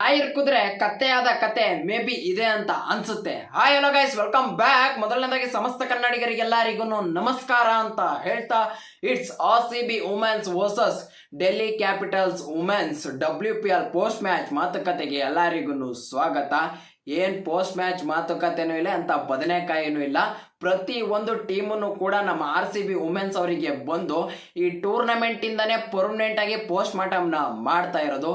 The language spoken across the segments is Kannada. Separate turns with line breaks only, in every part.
ಹಾಯ್ ಇರ್ಕುದ್ರೆ ಕತ್ತೆಯಾದ ಕತೆ ಮೇ ಬಿ ಇದೆ ಅಂತ ಅನ್ಸುತ್ತೆ. Hi hello guys welcome back ಮೊದಲನೇದಾಗಿ ಸಮಸ್ತ ಕನ್ನಡಿಗರಿಗೆಲ್ಲರಿಗೂ ನಮಸ್ಕಾರ ಅಂತ ಹೇಳ್ತಾ it's R C B women's versus Delhi capitals women's W P L post match ಮಾತುಕತೆಗೆ ಎಲ್ಲರಿಗೂ ಸ್ವಾಗತ. ಏನ್ ಪೋಸ್ಟ್ ಮ್ಯಾಚ್ ಮಾತುಕತೆನೂ ಇಲ್ಲ ಅಂತ ಬದನೆಕಾಯಿನೂ ಇಲ್ಲ. ಪ್ರತಿ ಒಂದು ಟೀಮನ್ನು ಕೂಡ ನಮ್ಮ ಆರ್ ಸಿ ಬಿ ವುಮೆನ್ಸ್ ಅವರಿಗೆ ಬಂದು ಈ ಟೂರ್ನಮೆಂಟ್ ಇಂದಾನೆ ಪರ್ಮನೆಂಟ್ ಆಗಿ ಪೋಸ್ಟ್ ಮಾರ್ಟಮ್ನ ಮಾಡ್ತಾ ಇರೋದು.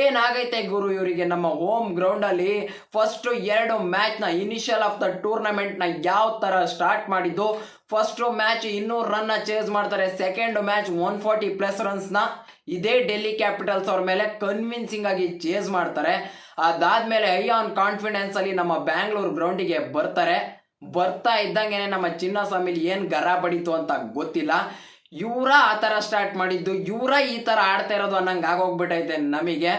ಏನಾಗೈತೆ ಗುರು ಇವರಿಗೆ ನಮ್ಮ ಹೋಮ್ ಗ್ರೌಂಡ್ ಅಲ್ಲಿ? ಫಸ್ಟ್ ಎರಡು ಮ್ಯಾಚ್ನ ಇನಿಷಿಯಲ್ ಆಫ್ ದ ಟೂರ್ನಮೆಂಟ್ನ ಯಾವ ತರ ಸ್ಟಾರ್ಟ್ ಮಾಡಿದ್ದು? ಫಸ್ಟ್ ಮ್ಯಾಚ್ ಇನ್ನೂರು ರನ್ನ ಚೇಸ್ ಮಾಡ್ತಾರೆ. Second match one forty plus ರನ್ಸ್ನ. ಇದೇ ಡೆಲ್ಲಿ ಕ್ಯಾಪಿಟಲ್ಸ್ ಅವ್ರ ಮೇಲೆ ಕನ್ವಿನ್ಸಿಂಗ್ ಆಗಿ ಚೇಸ್ ಮಾಡ್ತಾರೆ. ಅದಾದ್ಮೇಲೆ ಐ ಆನ್ ಕಾನ್ಫಿಡೆನ್ಸ್ ಅಲ್ಲಿ ನಮ್ಮ ಬ್ಯಾಂಗ್ಳೂರ್ ಗ್ರೌಂಡಿಗೆ ಬರ್ತಾರೆ. ಬರ್ತಾ ಇದ್ದಂಗೆನೆ ನಮ್ಮ ಚಿನ್ನಸ್ವಾಮಿಲಿ ಏನ್ ಗರ ಬಡಿತು ಅಂತ ಗೊತ್ತಿಲ್ಲ. ಇವರ ಆ ಥರ ಸ್ಟಾರ್ಟ್ ಮಾಡಿದ್ದು, ಇವರ ಈ ಥರ ಆಡ್ತಾ ಇರೋದು ಅನ್ನಂಗೆ ಆಗೋಗ್ಬಿಟ್ಟೈತೆ ನಮಗೆ.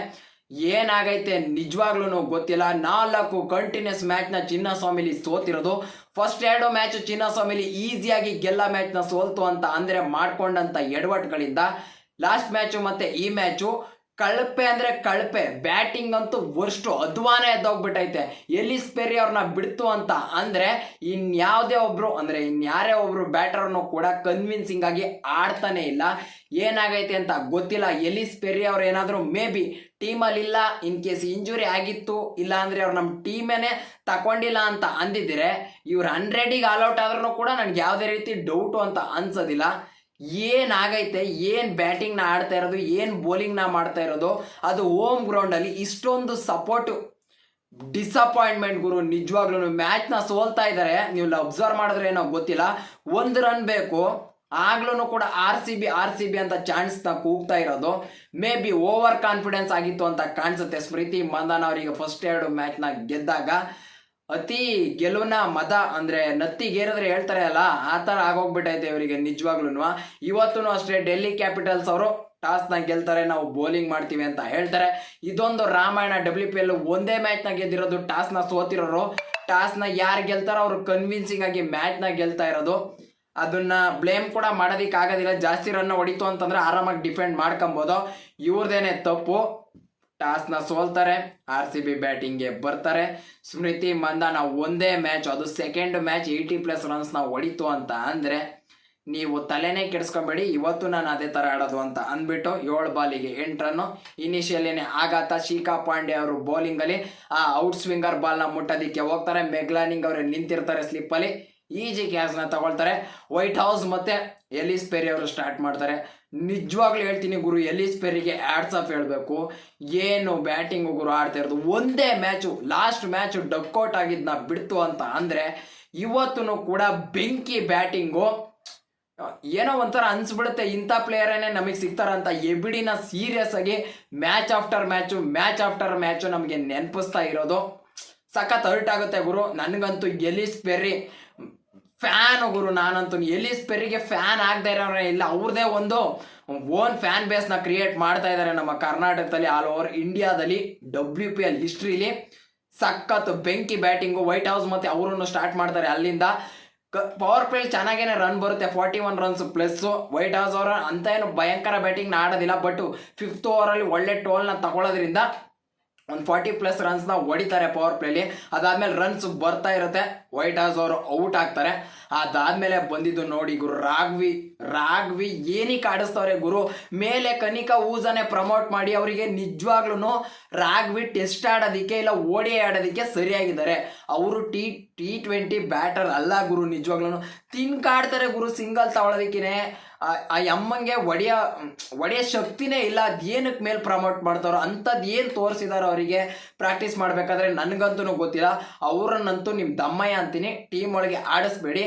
ಏನಾಗೈತೆ ನಿಜವಾಗ್ಲೂ ಗೊತ್ತಿಲ್ಲ. ನಾಲ್ಕು ಕಂಟಿನ್ಯೂಸ್ ಮ್ಯಾಚ್ನ ಚಿನ್ನಸ್ವಾಮಿಲಿ ಸೋತಿರೋದು. ಫಸ್ಟ್ ಎರಡು ಮ್ಯಾಚ್ ಚಿನ್ನಸ್ವಾಮಿಲಿ ಈಸಿಯಾಗಿ ಗೆಲ್ಲ ಮ್ಯಾಚ್ನ ಸೋಲ್ತು ಅಂತ ಅಂದರೆ ಮಾಡ್ಕೊಂಡಂಥ ಎಡವಟ್ಗಳಿಂದ. ಲಾಸ್ಟ್ ಮ್ಯಾಚು ಮತ್ತೆ ಈ ಮ್ಯಾಚು ಕಳಪೆ ಅಂದ್ರೆ ಕಳಪೆ, ಬ್ಯಾಟಿಂಗ್ ಅಂತೂ ವರ್ಷ್ಟು ಅದ್ವಾನೇ ಎದ್ದೋಗ್ಬಿಟ್ಟೈತೆ. ಎಲಿಸ್ ಪೆರಿ ಅವ್ರನ್ನ ಬಿಡ್ತು ಅಂತ ಅಂದ್ರೆ, ಇನ್ಯಾವುದೇ ಒಬ್ರು, ಅಂದ್ರೆ ಇನ್ಯಾರೇ ಒಬ್ರು ಬ್ಯಾಟರ್ನು ಕೂಡ ಕನ್ವಿನ್ಸಿಂಗ್ ಆಗಿ ಆಡ್ತಾನೆ ಇಲ್ಲ. ಏನಾಗೈತೆ ಅಂತ ಗೊತ್ತಿಲ್ಲ. ಎಲಿಸ್ ಪೆರಿ ಅವ್ರು ಏನಾದರೂ ಮೇ ಬಿ ಟೀಮಲ್ಲಿ ಇಲ್ಲ ಇನ್ ಕೇಸ್ ಇಂಜುರಿ ಆಗಿತ್ತು ಇಲ್ಲ ಅಂದ್ರೆ ಅವ್ರು ನಮ್ಮ ಟೀಮೇನೆ ತಕೊಂಡಿಲ್ಲ ಅಂತ ಅಂದಿದ್ರೆ, ಇವ್ರು ಹಂಡ್ರೆಡಿಗೆ ಆಲ್ಔಟ್ ಆದ್ರೂ ಕೂಡ ನನಗೆ ಯಾವುದೇ ರೀತಿ ಡೌಟು ಅಂತ ಅನ್ಸೋದಿಲ್ಲ. ಏನಾಗೈತೆ ಏನು ಬ್ಯಾಟಿಂಗ್ನ ಆಡ್ತಾ ಇರೋದು, ಏನು ಬೌಲಿಂಗ್ನ ಮಾಡ್ತಾ ಇರೋದು, ಅದು ಹೋಮ್ ಗ್ರೌಂಡಲ್ಲಿ ಇಷ್ಟೊಂದು ಸಪೋರ್ಟ್ ಡಿಸಪಾಯಿಂಟ್ಮೆಂಟ್ ಗುರು, ನಿಜವಾಗ್ಲೂ ಮ್ಯಾಚ್ನ ಸೋಲ್ತಾ ಇದ್ದಾರೆ ನೀವು ಅಬ್ಸರ್ವ್ ಮಾಡಿದ್ರೆ ಏನೋ ಗೊತ್ತಿಲ್ಲ. ಒಂದು ರನ್ ಬೇಕು ಆಗ್ಲೂ ಕೂಡ R C B R C B ಅಂತ ಚಾನ್ಸ್ನ ಕೂಗ್ತಾ ಇರೋದು. ಮೇ ಬಿ ಓವರ್ ಕಾನ್ಫಿಡೆನ್ಸ್ ಆಗಿತ್ತು ಅಂತ ಕಾಣಿಸುತ್ತೆ ಸ್ಮೃತಿ ಮಂದನ್ ಅವರಿಗೆ ಫಸ್ಟ್ ಎರಡು ಮ್ಯಾಚ್ನ ಗೆದ್ದಾಗ. ಅತಿ ಗೆಲುವಿನ ಮದ ಅಂದ್ರೆ ನತ್ತಿಗೇರಿದ್ರೆ ಹೇಳ್ತಾರೆ ಅಲ್ಲ, ಆ ಥರ ಆಗೋಗ್ಬಿಟ್ಟೈತೆ ಇವರಿಗೆ ನಿಜವಾಗ್ಲೂ ಇವತ್ತು ಅಷ್ಟೇ ಡೆಲ್ಲಿ ಕ್ಯಾಪಿಟಲ್ಸ್ ಅವರು ಟಾಸ್ನ ಗೆಲ್ತಾರೆ, ನಾವು ಬೌಲಿಂಗ್ ಮಾಡ್ತೀವಿ ಅಂತ ಹೇಳ್ತಾರೆ. ಇದೊಂದು ರಾಮಾಯಣ ಡಬ್ಲ್ಯೂ ಪಿ ಎಲ್ ಒಂದೇ ಮ್ಯಾಚ್ನ ಗೆದ್ದಿರೋದು ನ ಸೋತಿರೋರು. ಟಾಸ್ನ ಯಾರು ಗೆಲ್ತಾರೋ ಅವ್ರು ಕನ್ವಿನ್ಸಿಂಗ್ ಆಗಿ ಮ್ಯಾಚ್ನ ಗೆಲ್ತಾ ಇರೋದು. ಅದನ್ನ ಬ್ಲೇಮ್ ಕೂಡ ಮಾಡೋದಿಕ್ಕೆ ಆಗೋದಿಲ್ಲ ಜಾಸ್ತಿ ರನ್ ಹೊಡಿತು ಅಂತಂದ್ರೆ ಆರಾಮಾಗಿ ಡಿಫೆಂಡ್ ಮಾಡ್ಕೊಬೋದು. ಇವ್ರದೇನೆ ತಪ್ಪು. ಟಾಸ್ನ ಸೋಲ್ತಾರೆ, ಆರ್ ಸಿ ಬಿ ಬ್ಯಾಟಿಂಗ್ಗೆ ಬರ್ತಾರೆ. ಸ್ಮೃತಿ ಮಂದಾನ ಒಂದೇ ಮ್ಯಾಚ್, ಅದು ಸೆಕೆಂಡ್ ಮ್ಯಾಚ್, ಏಯ್ಟಿ ಪ್ಲಸ್ ರನ್ಸ್ನ ಹೊಡಿತು ಅಂತ ಅಂದರೆ, ನೀವು ತಲೆನೇ ಕೆಡಿಸ್ಕೊಬೇಡಿ, ಇವತ್ತು ನಾನು ಅದೇ ಥರ ಆಡೋದು ಅಂತ ಅಂದ್ಬಿಟ್ಟು ಏಳು ಬಾಲಿಗೆ ಎಂಟು ರನ್ನು. ಇನಿಷಿಯಲಿನೇ ಆಘಾತ ಶಿಖಾ ಪಾಂಡೆ ಅವರು ಬೌಲಿಂಗಲ್ಲಿ ಆ ಔಟ್ ಸ್ವಿಂಗರ್ ಬಾಲ್ನ ಮುಟ್ಟೋದಕ್ಕೆ ಹೋಗ್ತಾರೆ. ಮೆಗ್ಲಾನಿಂಗ್ ಅವರು ನಿಂತಿರ್ತಾರೆ ಸ್ಲಿಪ್ಪಲ್ಲಿ ಈಜಿ ಕ್ಯಾಚ್ನ ತಗೊಳ್ತಾರೆ. ವೈಟ್ ಹೌಸ್ ಮತ್ತು ಎಲಿಸ್ ಪೆರಿ ಅವರು ಸ್ಟಾರ್ಟ್ ಮಾಡ್ತಾರೆ. ನಿಜವಾಗ್ಲೂ ಹೇಳ್ತೀನಿ ಗುರು, ಎಲಿಸ್ ಸ್ಪೆರಿಗೆ ಆಡ್ಸ್ ಆಫ್ ಹೇಳಬೇಕು. ಏನು ಬ್ಯಾಟಿಂಗ್ ಗುರು ಆಡ್ತಾ ಇರೋದು, ಒಂದೇ match last match duck out ಆಗಿದ್ನ ಬಿಡ್ತು ಅಂತ ಅಂದರೆ ಇವತ್ತು ಕೂಡ ಬೆಂಕಿ ಬ್ಯಾಟಿಂಗು ಏನೋ ಒಂಥರ ಅನ್ಸ್ಬಿಡುತ್ತೆ, ಇಂಥ ಪ್ಲೇಯರೇನೆ ನಮಗೆ ಸಿಗ್ತಾರಂತ ಎಬಿಡಿನ ಸೀರಿಯಸ್ ಆಗಿ match after match match after match ನಮಗೆ ನೆನಪಿಸ್ತಾ ಇರೋದು. ಸಖತ್ ಹರ್ಟ್ ಆಗುತ್ತೆ ಗುರು, ನನಗಂತೂ ಎಲಿಸ್ ಪೆರ್ರಿ ಫ್ಯಾನ್ ಗುರು ನಾನಂತೂ. ಎಲ್ಲಿ ಸ್ಪೆರಿಗೆ ಫ್ಯಾನ್ ಆಗದೆ ಇರೋರ ಇಲ್ಲ. ಅವ್ರದೇ ಒಂದು ಓನ್ ಫ್ಯಾನ್ ಬೇಸ್ನ ಕ್ರಿಯೇಟ್ ಮಾಡ್ತಾ ಇದ್ದಾರೆ ನಮ್ಮ ಕರ್ನಾಟಕದಲ್ಲಿ ಆಲ್ ಓವರ್ ಇಂಡಿಯಾದಲ್ಲಿ ಡಬ್ಲ್ಯೂ ಪಿ ಎಲ್ ಹಿಸ್ಟ್ರಿಲಿ ಸಖತ್ ಬೆಂಕಿ ಬ್ಯಾಟಿಂಗು ವೈಟ್ ಹೌಸ್ ಮತ್ತೆ ಅವರನ್ನು ಸ್ಟಾರ್ಟ್ ಮಾಡ್ತಾರೆ ಅಲ್ಲಿಂದ. ಪವರ್ ಪ್ಲೇಲಿ ಚೆನ್ನಾಗೇನೆ ರನ್ ಬರುತ್ತೆ forty one runs plus white house ಅವರ ಅಂತ ಏನು ಭಯಂಕರ ಬ್ಯಾಟಿಂಗ್ನ ಆಡೋದಿಲ್ಲ ಬಟ್ ಫಿಫ್ತ್ ಓವರಲ್ಲಿ ಒಳ್ಳೆ ಟೋಲ್ನ ತಗೊಳ್ಳೋದ್ರಿಂದ ಒಂದು ಫಾರ್ಟಿ ಪ್ಲಸ್ ರನ್ಸ್ನ ಹೊಡಿತಾರೆ ಪವರ್ ಪ್ಲೇಲಿ ಅದಾದ್ಮೇಲೆ ರನ್ಸ್ ಬರ್ತಾ ಇರುತ್ತೆ. ವೈಟ್ ಹೌಸ್ ಅವರು ಔಟ್ ಆಗ್ತಾರೆ. ಅದಾದ್ಮೇಲೆ ಬಂದಿದ್ದು ನೋಡಿ ಗುರು ರಾಘವಿ. ರಾಘವಿ ಏನಕ್ಕೆ ಆಡಿಸ್ತವ್ರೆ ಗುರು. ಮೇಲೆ ಕನಿಕಾ ಊಸನೆ ಪ್ರಮೋಟ್ ಮಾಡಿ ಅವರಿಗೆ ನಿಜವಾಗ್ಲೂ ರಾಘವಿ ಟೆಸ್ಟ್ ಆಡೋದಕ್ಕೆ ಇಲ್ಲ, ಓಡಿ ಆಡೋದಕ್ಕೆ ಸರಿಯಾಗಿದ್ದಾರೆ. ಅವರು ಟಿ ಟಿ ಟ್ವೆಂಟಿ ಬ್ಯಾಟರ್ ಅಲ್ಲ ಗುರು ನಿಜವಾಗ್ಲೂ ತಿನ್ಕಾಡ್ತಾರೆ ಗುರು ಸಿಂಗಲ್ ತಗೊಳ್ಳೋದಕ್ಕೇ ಆ ಅಮ್ಮಂಗೆ ಒಡೆಯ ಒಡೆಯ ಶಕ್ತಿನೇ ಇಲ್ಲ. ಅದೇನಕ್ಕೆ ಮೇಲೆ ಪ್ರಮೋಟ್ ಮಾಡ್ತಾರೋ ಅಂಥದ್ದು ಏನು ತೋರಿಸಿದಾರೋ ಅವರಿಗೆ ಪ್ರಾಕ್ಟೀಸ್ ಮಾಡಬೇಕಾದ್ರೆ ನನಗಂತೂ ಗೊತ್ತಿಲ್ಲ. ಅವರನ್ನಂತೂ ನಿಮ್ಮ ದಮ್ಮಯ್ಯ ಅಂತೀನಿ. ಟೀಮ್ ಒಳಗೆ ಆಡಿಸ್ಬೇಡಿ.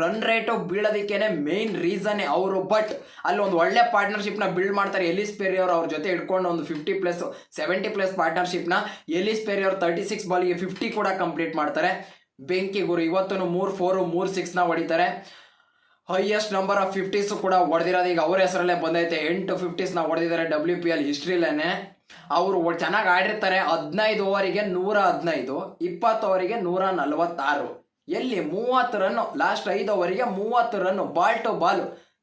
ರನ್ ರೇಟು ಬೀಳೋದಕ್ಕೇನೆ ಮೇನ್ ರೀಸನ್ನೇ ಅವರು. ಬಟ್ ಅಲ್ಲಿ ಒಂದು ಒಳ್ಳೆ ಪಾರ್ಟ್ನರ್ಶಿಪ್ನ ಬಿಲ್ಡ್ ಮಾಡ್ತಾರೆ. ಎಲಿಸ್ ಪೆರಿ ಅವರು ಜೊತೆ ಇಟ್ಕೊಂಡು ಒಂದು ಫಿಫ್ಟಿ ಪ್ಲಸ್ ಸೆವೆಂಟಿ ಪ್ಲಸ್ ಪಾರ್ಟ್ನರ್ಶಿಪ್ನ ಎಲಿಸ್ ಪೆರಿ ಅವರು ತರ್ಟಿ ಸಿಕ್ಸ್ ಬಾಲಿಗೆ ಫಿಫ್ಟಿ ಕೂಡ ಕಂಪ್ಲೀಟ್ ಮಾಡ್ತಾರೆ. ಬೆಂಕಿ ಗುರು ಇವತ್ತು ಮೂರು ಫೋರು ಮೂರು ಸಿಕ್ಸ್ನ ಹೊಡಿತಾರೆ. ಹೈಯೆಸ್ಟ್ ನಂಬರ್ ಆಫ್ ಫಿಫ್ಟೀಸ್ ಕೂಡ ಹೊಡೆದಿರೋದು. ಈಗ ಅವ್ರ ಹೆಸರಲ್ಲೇ ಬಂದೈತೆ. ಎಂಟು ಫಿಫ್ಟೀಸ್ನ ಹೊಡೆದಿದ್ದಾರೆ ಡಬ್ಲ್ಯೂ ಪಿ ಎಲ್ ಹಿಸ್ಟ್ರಿಲೇನೆ ಅವರು ಚೆನ್ನಾಗಿ ಆಡಿರ್ತಾರೆ. ಹದಿನೈದು ಓವರಿಗೆ ನೂರ ಹದಿನೈದು, ಇಪ್ಪತ್ತು ಓವರಿಗೆ ನೂರ ನಲವತ್ತಾರು. ಎಲ್ಲಿ ಮೂವತ್ತು ರನ್ನು ಲಾಸ್ಟ್ ಐದು ಓವರಿಗೆ ಮೂವತ್ತು run ball to ball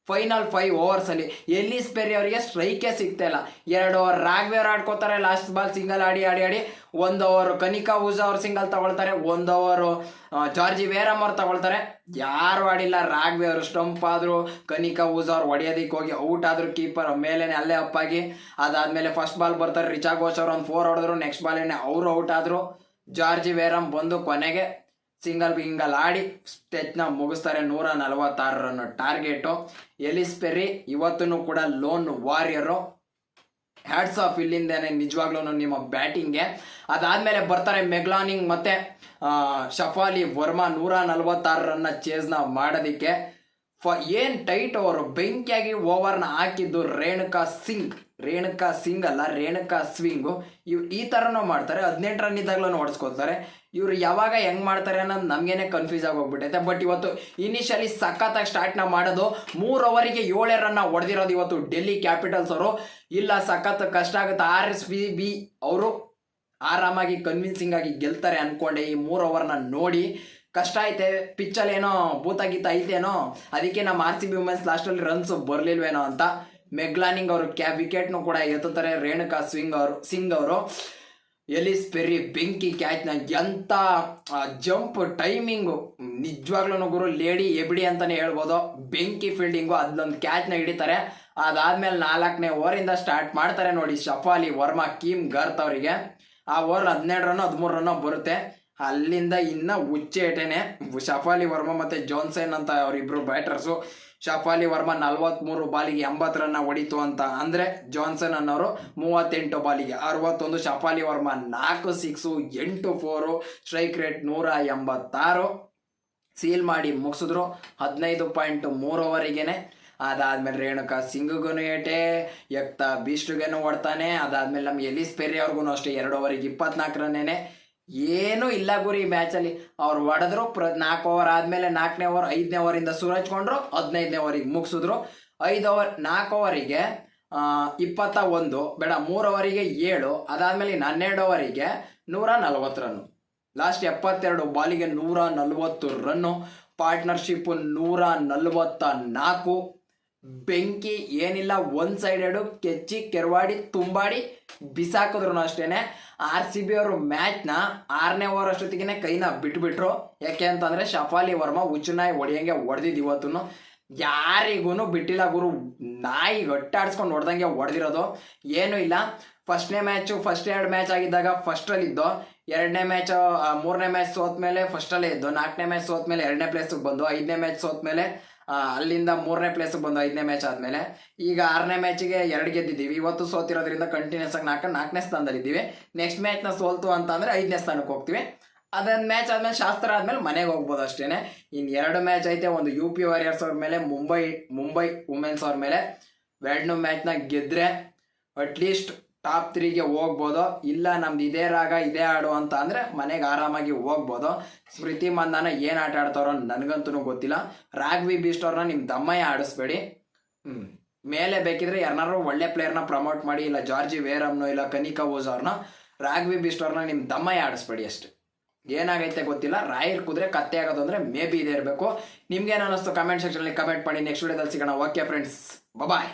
final five ಓವರ್ಸಲ್ಲಿ Ellyse Perry ಅವರಿಗೆ ಸ್ಟ್ರೈಕೇ ಸಿಗ್ತಾ ಇಲ್ಲ. ಎರಡು ಓವರ್ ರಾಘವೇರ್ ಆಡ್ಕೋತಾರೆ ಲಾಸ್ಟ್ ಬಾಲ್ ಸಿಂಗಲ್ ಆಡಿ ಆಡಿ ಆಡಿ. ಒಂದು ಓವರ್ ಕನಿಕಾ ಊಜಾ ಅವ್ರು ಸಿಂಗಲ್ ತಗೊಳ್ತಾರೆ, ಒಂದು ಓವರು ಜಾರ್ಜಿ ವೇರಮ್ ಅವ್ರು ತಗೊಳ್ತಾರೆ. ಯಾರು ಆಡಿಲ್ಲ ರಾಘವೇ ಅವರು ಸ್ಟಂಪ್ ಆದ್ರು. ಕನಿಕಾ ಊಜಾ ಅವ್ರು ಹೊಡೆಯೋದಕ್ಕೆ ಹೋಗಿ ಔಟ್ ಆದ್ರು ಕೀಪರ್ ಮೇಲೇನೆ ಅಲ್ಲೇ ಅಪ್ಪಾಗಿ ಅದಾದಮೇಲೆ ಫಸ್ಟ್ ಬಾಲ್ ಬರ್ತಾರೆ, ರಿಚಾ ಘೋಷ್ ಅವ್ರು ಒಂದು ಫೋರ್ ಹೊಡೆದ್ರು ನೆಕ್ಸ್ಟ್ ಬಾಲೇನೆ ಅವರು ಔಟ್ ಆದ್ರು. ಜಾರ್ಜಿ ವೇರಮ್ ಬಂದು ಕೊನೆಗೆ ಸಿಂಗಲ್ ಬಿಂಗಲ್ ಆಡಿ ಸ್ಟೆಚ್ನ ಮುಗಿಸ್ತಾರೆ ನೂರ ನಲವತ್ತಾರು ರನ್ ಟಾರ್ಗೆಟು. ಎಲಿಸ್ ಪೆರಿ ಇವತ್ತೂ ಕೂಡ ಲೋನ್ ವಾರಿಯರು. ಹ್ಯಾಟ್ಸ್ ಆಫ್ ಇಲ್ಲಿಂದೇನೆ ನಿಜವಾಗ್ಲೂ ನಿಮ್ಮ ಬ್ಯಾಟಿಂಗ್ಗೆ. ಅದಾದ್ಮೇಲೆ ಬರ್ತಾರೆ ಮೆಗ್ಲಾನಿಂಗ್ ಮತ್ತೆ ಶಫಾಲಿ ವರ್ಮಾ ನೂರ ನಲವತ್ತಾರು ರನ್ನ ಚೇಸ್ನ ಮಾಡೋದಕ್ಕೆ. ಫ, ಏನ್ ಟೈಟ್ ಓವರ್ ಬೆಂಕಿಯಾಗಿ ಓವರ್ನ ಹಾಕಿದ್ದು ರೇಣುಕಾ ಸಿಂಗ್. ರೇಣುಕಾ ಸಿಂಗ್ ಅಲ್ಲ, ರೇಣುಕಾ ಸ್ವಿಂಗು. ಇವ್ರು ಈ ಥರನೂ ಮಾಡ್ತಾರೆ. ಹದಿನೆಂಟು ರನ್ ಇದ್ದಾಗಲೂ ಓಡಿಸ್ಕೊಳ್ತಾರೆ ಇವ್ರು ಯಾವಾಗ ಹೆಂಗ್ ಮಾಡ್ತಾರೆ ಅನ್ನೋದು ನಮಗೇನೆ ಕನ್ಫ್ಯೂಸ್ ಆಗಿ ಹೋಗ್ಬಿಟ್ಟೈತೆ ಬಟ್ ಇವತ್ತು ಇನಿಷಿಯಲಿ ಸಖತ್ತಾಗಿ ಸ್ಟಾರ್ಟ್ನ ಮಾಡೋದು ಮೂರು ಓವರಿಗೆ ಏಳೇ ರನ್ನ ಹೊಡೆದಿರೋದು ಇವತ್ತು ಡೆಲ್ಲಿ ಕ್ಯಾಪಿಟಲ್ಸ್ ಅವರು. ಇಲ್ಲ, ಸಖತ್ ಕಷ್ಟ ಆಗುತ್ತೆ. ಆರ್ ಎಸ್ ಬಿ ಬಿ ಅವರು ಆರಾಮಾಗಿ ಕನ್ವಿನ್ಸಿಂಗ್ ಆಗಿ ಗೆಲ್ತಾರೆ ಅಂದ್ಕೊಂಡೆ ಈ ಮೂರು ಓವರ್ನ ನೋಡಿ. ಕಷ್ಟ ಐತೆ. ಪಿಚ್ಚಲ್ಲಿ ಏನೋ ಭೂತ ಗೀತ ಐತೇನೋ. ಅದಕ್ಕೆ ನಮ್ಮ ಆರ್ ಸಿ ಬಿ ವುಮೆನ್ಸ್ ಲಾಸ್ಟಲ್ಲಿ ರನ್ಸ್ ಬರಲಿಲ್ವೇನೋ ಅಂತ ಮೆಗ್ಲಾನಿಂಗ್ ಅವರು, ಕ್ಯಾ, ವಿಕೆಟ್ನು ಕೂಡ ಎತ್ತುತ್ತಾರೆ. ರೇಣುಕಾ ಸ್ವಿಂಗ್ ಅವರು, ಸಿಂಗ್ ಅವರು. ಎಲಿಸ್ ಪೆರಿ ಬೆಂಕಿ ಕ್ಯಾಚ್ನ ಎಂತ ಜಂಪ್ ಟೈಮಿಂಗು. ನಿಜವಾಗ್ಲೂ ಗುರು, ಲೇಡಿ ಎಬಿಡಿ ಅಂತಾನೆ ಹೇಳ್ಬೋದು. ಬೆಂಕಿ ಫೀಲ್ಡಿಂಗು ಅಲ್ಲೊಂದು ಕ್ಯಾಚ್ನ ಹಿಡಿತಾರೆ. ಅದಾದ್ಮೇಲೆ ನಾಲ್ಕನೇ ಓವರಿಂದ ಸ್ಟಾರ್ಟ್ ಮಾಡ್ತಾರೆ ನೋಡಿ ಶಫಾಲಿ, ವರ್ಮಾ, ಕೀಮ್, ಗರ್ತ್ ಅವರಿಗೆ. ಆ ಓವರ್ ಹದಿನೆರಡು ರನ್ ಹದಿಮೂರು ರನ್ ಬರುತ್ತೆ. ಅಲ್ಲಿಂದ ಇನ್ನ ಉಚ್ಚೇಟೆನೆ ಶಫಾಲಿ, ವರ್ಮಾ ಮತ್ತೆ ಜಾನ್ಸನ್ ಅಂತ ಅವರಿಬ್ಬರು ಬ್ಯಾಟರ್ಸು ಶಫಾಲಿ ವರ್ಮಾ ನಲ್ವತ್ಮೂರು ಬಾಲಿಗೆ ಎಂಬತ್ತು ರನ್ನ ಹೊಡಿತು ಅಂತ ಅಂದ್ರೆ ಜಾನ್ಸನ್ ಅನ್ನೋರು ಮೂವತ್ತೆಂಟು ಬಾಲಿಗೆ, ಅರವತ್ತೊಂದು ಶಫಾಲಿ ವರ್ಮಾ ನಾಲ್ಕು ಸಿಕ್ಸು ಎಂಟು ಫೋರು ಸ್ಟ್ರೈಕ್ ರೇಟ್ ನೂರ ಎಂಬತ್ತಾರು. ಸೀಲ್ ಮಾಡಿ ಮುಗಿಸಿದ್ರು ಹದಿನೈದು ಪಾಯಿಂಟ್ ಮೂರು ಓವರಿಗೇನೆ ಅದಾದ್ಮೇಲೆ ರೇಣುಕಾ ಸಿಂಗ್ಗೂ ಏಟೆ ಎಕ್ತ ಬೀಸ್ಟ್ಗೇನು ಓಡ್ತಾನೆ. ಅದಾದ್ಮೇಲೆ ನಮ್ಗೆ ಎಲಿಸ್ ಪೆರಿ ಅವ್ರಿಗೂ ಅಷ್ಟೇ ಎರಡು ಓವರಿಗೆ ಇಪ್ಪತ್ನಾಲ್ಕು ರನ್ನೇನೆ. ಏನೂ ಇಲ್ಲ ಗುರಿ ಈ ಮ್ಯಾಚಲ್ಲಿ ಅವ್ರು ಹೊಡೆದ್ರು, ಪ್ರ ನಾಲ್ಕು ಓವರ್ ಆದಮೇಲೆ ನಾಲ್ಕನೇ ಓವರ್ ಐದನೇ ಓವರಿಂದ ಸುರಜ್ಕೊಂಡ್ರು ಹದಿನೈದನೇ ಓವರಿಗೆ ಮುಗಿಸಿದ್ರು. ಐದು ಓವರ್ ನಾಲ್ಕು ಓವರಿಗೆ ಇಪ್ಪತ್ತ ಒಂದು, ಬೇಡ, ಮೂರು ಓವರಿಗೆ ಏಳು, ಅದಾದಮೇಲೆ ಇನ್ನು ಹನ್ನೆರಡು ಓವರಿಗೆ ನೂರ ನಲವತ್ತು ರನ್ನು ಲಾಸ್ಟ್ ಎಪ್ಪತ್ತೆರಡು ಬಾಲಿಗೆ ನೂರ ನಲವತ್ತು ರನ್ನು ಪಾರ್ಟ್ನರ್ಶಿಪ್ ನೂರ ನಲವತ್ತ ನಾಲ್ಕು. ಬೆಂಕಿ ಏನಿಲ್ಲ ಒನ್ ಸೈಡೆಡು ಕೆಚ್ಚಿ, ಕೆರವಾಡಿ, ತುಂಬಾಡಿ ಬಿಸಾಕಿದ್ರು ಅಷ್ಟೇನೆ. ಆರ್ ಸಿ ಬಿ ಅವರು ಮ್ಯಾಚ್ನ ಆರನೇ ಓವರ್ ಅಷ್ಟೊತ್ತಿಗೆ ಕೈನ ಬಿಟ್ಬಿಟ್ರು. ಯಾಕೆ ಅಂತಂದ್ರೆ ಶಫಾಲಿ ವರ್ಮಾ ಉಚ್ಚುನಾಯಿ ಹೊಡೆಯಂಗೆ ಹೊಡೆದಿದ್ದು ಇವತ್ತು ಯಾರಿಗೂ ಬಿಟ್ಟಿಲ್ಲ ಗುರು. ನಾಯಿ ಗಟ್ಟಾಡ್ಸ್ಕೊಂಡು ಹೊಡೆದಂಗೆ ಹೊಡೆದಿರೋದು. ಏನೂ ಇಲ್ಲ. ಫಸ್ಟ್ನೇ ಮ್ಯಾಚು ಫಸ್ಟ್ ಎರಡು ಮ್ಯಾಚ್ ಆಗಿದ್ದಾಗ ಫಸ್ಟಲ್ಲಿ ಇದ್ದು ಎರಡನೇ ಮ್ಯಾಚ್ ಮೂರನೇ ಮ್ಯಾಚ್ ಸೋತ್ಮೇಲೆ ಫಸ್ಟಲ್ಲೇ ಇದ್ದು, ನಾಲ್ಕನೇ ಮ್ಯಾಚ್ ಸೋತ್ಮೇಲೆ ಎರಡನೇ ಪ್ಲೇಸಿಗೆ ಬಂದು, ಐದನೇ ಮ್ಯಾಚ್ ಸೋತ್ಮೇಲೆ ಅಲ್ಲಿಂದ ಮೂರನೇ ಪ್ಲೇಸಿಗೆ ಬಂದು ಐದನೇ ಮ್ಯಾಚ್ ಆದಮೇಲೆ ಈಗ ಆರನೇ ಮ್ಯಾಚಿಗೆ ಎರಡು ಗೆದ್ದಿದ್ದೀವಿ. ಇವತ್ತು ಸೋತಿರೋದ್ರಿಂದ ಕಂಟಿನ್ಯೂಸ್ ಆಗಿ ನಾಲ್ಕು, ನಾಲ್ಕನೇ ಸ್ಥಾನದಲ್ಲಿದ್ದೀವಿ. ನೆಕ್ಸ್ಟ್ ಮ್ಯಾಚ್ನ ಸೋಲ್ತು ಅಂತ ಅಂದರೆ ಐದನೇ ಸ್ಥಾನಕ್ಕೆ ಹೋಗ್ತೀವಿ. ಅದೊಂದು ಮ್ಯಾಚ್ ಆದಮೇಲೆ ಶಾಸ್ತ್ರ ಆದಮೇಲೆ ಮನೆಗೆ ಹೋಗ್ಬೋದು ಅಷ್ಟೇ ಇನ್ನು ಎರಡು ಮ್ಯಾಚ್ ಐತೆ. ಒಂದು ಯು ಪಿ ವಾರಿಯರ್ಸ್ ಅವ್ರ ಮೇಲೆ ಮುಂಬೈ ಮುಂಬೈ ವುಮೆನ್ಸ್ ಅವ್ರ ಮೇಲೆ. ಎರಡನೇ ಮ್ಯಾಚ್ನ ಗೆದ್ರೆ ಅಟ್ಲೀಸ್ಟ್ ಟಾಪ್ ತ್ರೀಗೆ ಹೋಗ್ಬೋದು? ಇಲ್ಲ ನಮ್ದು ಇದೇ ರಾಗ ಇದೇ ಆಡು ಅಂತ ಅಂದರೆ ಮನೆಗೆ ಆರಾಮಾಗಿ ಹೋಗ್ಬೋದು? ಸ್ಮೃತಿ ಮಂದಾನ ಏನು ಆಟ ಆಡ್ತಾರೋ ನನಗಂತೂ ಗೊತ್ತಿಲ್ಲ. ರಾಘವಿ ಬೀಸ್ಟ್ ಅವ್ರನ್ನ ನಿಮ್ಮ ದಮ್ಮಯ್ಯ ಆಡಿಸ್ಬೇಡಿ. ಹ್ಞೂ ಮೇಲೆ ಬೇಕಿದ್ರೆ ಯಾರನ್ನಾರು ಒಳ್ಳೆ ಪ್ಲೇಯರ್ನ ಪ್ರಮೋಟ್ ಮಾಡಿ ಇಲ್ಲ ಜಾರ್ಜಿ ವೇರಮ್ನೋ ಇಲ್ಲ ಕನಿಕಾ ಓಜ್ ಅವ್ರನ್ನ ರಾಘವಿ ಬೀಸ್ಟ್ ಅವ್ರನ್ನ ನಿಮ್ಮ ದಮ್ಮಯ್ಯ ಆಡಿಸ್ಬೇಡಿ ಅಷ್ಟೆ. ಏನಾಗೈತೆ ಗೊತ್ತಿಲ್ಲ. ರಾಯಲ್ ಕುದ್ರೆ ಕತ್ತೆ ಆಗೋದು ಅಂದ್ರೆ ಮೇ ಬಿ ಇದೇ ಇರಬೇಕು. ನಿಮ್ಗೇನು ಅನ್ನಿಸ್ತು ಕಮೆಂಟ್ ಸೆಕ್ಷನಲ್ಲಿ ಕಮೆಂಟ್ ಮಾಡಿ. ನೆಕ್ಸ್ಟ್ ವಿಡಿಯೋದಲ್ಲಿ ಸಿಗೋಣ. Okay friends bye